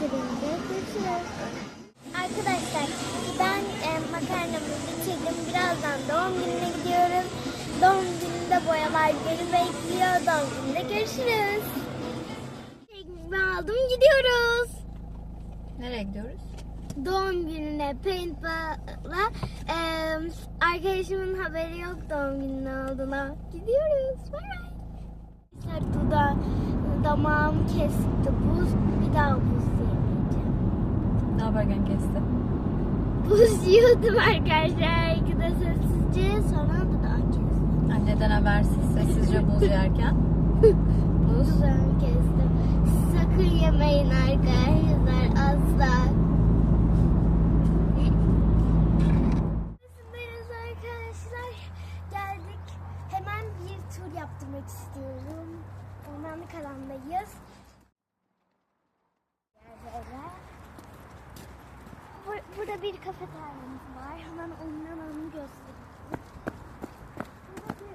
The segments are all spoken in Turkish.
Görüşürüz. Arkadaşlar ben e, makarnamı bitirdim. Birazdan doğum gününe gidiyorum. Doğum gününde boyalar beni bekliyor. Doğum gününde görüşürüz. Tekniğimi aldım gidiyoruz. Nereye gidiyoruz? Doğum gününe paintball'a e, arkadaşımın haberi yok doğum gününe olduğuna. Gidiyoruz. Bye bye. Arkadaşlar duda, damağım kesti buz. Bir daha buz yemeyeceğim. Ne yaparken kesti? Buz yiyordum arkadaşlar. İki de sessizce sonra dudağım kesti. Anneden habersiz sessizce buz yerken. Buz. Dudağım kesti. Sakın yemeyin arkadaşlar asla. Bur- Burada bir kafeteryamız var. Hemen onun alanını göstereyim. Burada bir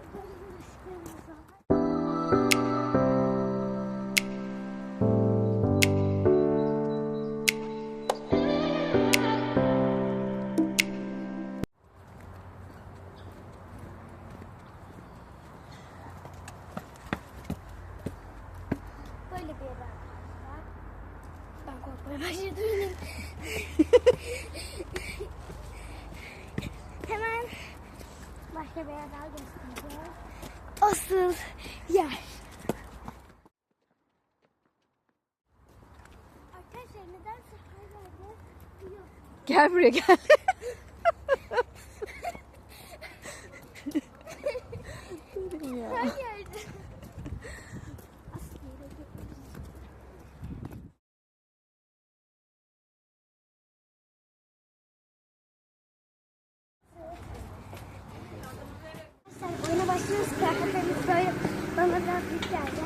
Hemen başka bir yer daha göstereceğim. Asıl yer. Arkadaşlar yerde yok. Gel buraya gel. Böyle bana biraz büyük geldi.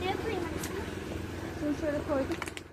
Ne yapayım? Şunu şöyle koyduk.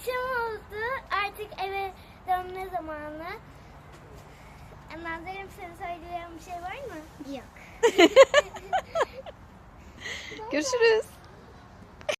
Akşam oldu. Artık eve dönme zamanı. Nazarım senin söyleyeceğin bir şey var mı? Yok. Görüşürüz.